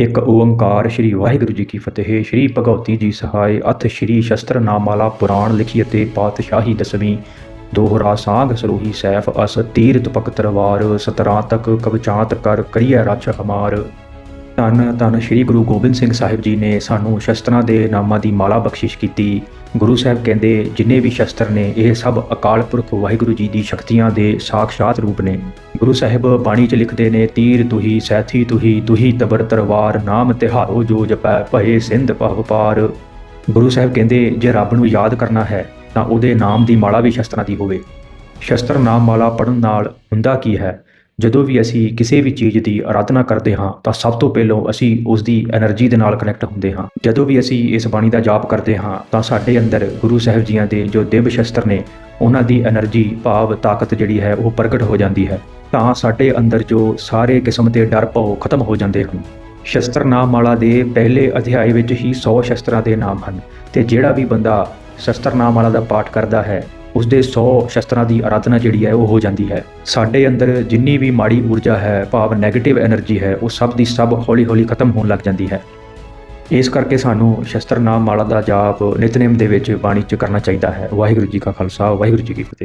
ਇੱਕ ਓੰਕਾਰ ਸ੍ਰੀ ਵਾਹਿਗੁਰੂ ਜੀ ਕੀ ਫਤਿਹ, ਸ੍ਰੀ ਭਗਵਤੀ ਜੀ ਸਹਾਇ, ਅਥ ਸ੍ਰੀ ਸ਼ਸਤਰ ਨਾਮਾਲਾ ਪੁਰਾਣ ਲਿਖੀ ਅਤੇ ਪਾਤਸ਼ਾਹੀ ਦਸਵੀਂ। ਦੋਹਰਾ ਸਾਂਗ ਸਰੂਹੀ ਸੈਫ, ਅਸ ਤੀਰ ਤੁਪਕ ਤਰਵਾਰ ਸਤਰਾਂ ਤਕ ਕਵਚਾਂਤ ਕਰ ਕਰੀਐ ਰਛ ਹਮਾਰ। ਧੰਨ ਧੰਨ ਸ੍ਰੀ ਗੁਰੂ ਗੋਬਿੰਦ ਸਿੰਘ ਸਾਹਿਬ ਜੀ ਨੇ ਸਾਨੂੰ ਸ਼ਸਤਰਾਂ ਦੇ ਨਾਮਾਂ ਦੀ ਮਾਲਾ ਬਖਸ਼ਿਸ਼ ਕੀਤੀ। ਗੁਰੂ ਸਾਹਿਬ ਕਹਿੰਦੇ, ਜਿੰਨੇ ਵੀ ਸ਼ਸਤਰ ਨੇ, ਇਹ ਸਭ ਅਕਾਲ ਪੁਰਖ ਵਾਹਿਗੁਰੂ ਜੀ ਦੀ ਸ਼ਕਤੀਆਂ ਦੇ ਸਾਖਸ਼ਾਤ ਰੂਪ ਨੇ। ਗੁਰੂ ਸਾਹਿਬ ਬਾਣੀ 'ਚ ਲਿਖਦੇ ਨੇ, ਤੀਰ ਤੁਹੀ, ਸੈਥੀ ਤੁਹੀ ਤੁਹੀ ਤਬਰ ਤਰਵਾਰ, ਨਾਮ ਤਿਹਾਰੋ ਜੋ ਜਪੈ, ਭਏ ਸਿੰਧ ਭਵ ਪਾਰ। ਗੁਰੂ ਸਾਹਿਬ ਕਹਿੰਦੇ, ਜੇ ਰੱਬ ਨੂੰ ਯਾਦ ਕਰਨਾ ਹੈ, ਤਾਂ ਉਹਦੇ ਨਾਮ ਦੀ ਮਾਲਾ ਵੀ ਸ਼ਸਤਰਾਂ ਦੀ ਹੋਵੇ। ਸ਼ਸਤਰ ਨਾਮ ਮਾਲਾ ਪੜਨ ਨਾਲ ਹੁੰਦਾ ਕੀ ਹੈ? ਜਦੋਂ ਵੀ ਅਸੀਂ ਕਿਸੇ ਵੀ ਚੀਜ਼ ਦੀ ਅਰਾਧਨਾ ਕਰਦੇ ਹਾਂ, ਤਾਂ ਸਭ ਤੋਂ ਪਹਿਲਾਂ ਅਸੀਂ ਉਸ ਦੀ એનર્ਜੀ ਦੇ ਨਾਲ ਕਨੈਕਟ ਹੁੰਦੇ ਹਾਂ। ਜਦੋਂ ਵੀ ਅਸੀਂ ਇਸ ਬਾਣੀ ਦਾ ਜਾਪ ਕਰਦੇ ਹਾਂ, ਤਾਂ ਸਾਡੇ ਅੰਦਰ ਗੁਰੂ ਸਾਹਿਬ ਜੀਆਂ ਦੇ ਜੋ ਦਿਵ ਸ਼ਸਤਰ ਨੇ, ਉਹਨਾਂ ਦੀ એનર્ਜੀ ਭਾਵ, ਤਾਕਤ ਜਿਹੜੀ ਹੈ, ਉਹ ਪ੍ਰਗਟ ਹੋ ਜਾਂਦੀ ਹੈ। ਤਾਂ ਸਾਡੇ ਅੰਦਰ ਜੋ ਸਾਰੇ ਕਿਸਮ ਦੇ ਡਰ, ਭਉ ਖਤਮ ਹੋ ਜਾਂਦੇ ਹਨ। ਸ਼ਸਤਰ ਨਾਮ ਵਾਲਾ ਦੇ ਪਹਿਲੇ ਅਧਿਆਏ ਵਿੱਚ ਹੀ 100 ਸ਼ਸਤਰਾਂ ਦੇ ਨਾਮ ਹਨ। ਤੇ ਜਿਹੜਾ ਵੀ ਬੰਦਾ ਸ਼ਸਤਰ ਨਾਮ ਵਾਲਾ ਦਾ ਪਾਠ ਕਰਦਾ ਹੈ ਉਸ ਦੇ 100 ਸ਼ਸਤਰਾਂ ਦੀ ਅਰਾਧਨਾ ਜਿਹੜੀ ਹੈ ਉਹ ਹੋ ਜਾਂਦੀ ਹੈ। ਸਾਡੇ ਅੰਦਰ ਜਿੰਨੀ ਵੀ ਮਾੜੀ ਊਰਜਾ ਹੈ, ਭਾਵ 네ਗੇਟਿਵ એનર્ਜੀ ਹੈ, ਉਹ ਸਭ ਦੀ ਸਭ ਹੌਲੀ-ਹੌਲੀ ਖਤਮ ਹੋਣ ਲੱਗ ਜਾਂਦੀ ਹੈ। ਇਸ ਕਰਕੇ ਸਾਨੂੰ ਸ਼ਸਤਰ ਨਾਮ ਮਾਲਾ ਦਾ ਜਾਪ ਨਿਤਨੇਮ ਦੇ ਵਿੱਚ ਬਾਣੀ 'ਚ ਕਰਨਾ ਚਾਹੀਦਾ ਹੈ। ਵਾਹਿਗੁਰੂ ਜੀ ਕਾ ਖਾਲਸਾ, ਵਾਹਿਗੁਰੂ ਜੀ ਕੀ ਫਤਿਹ।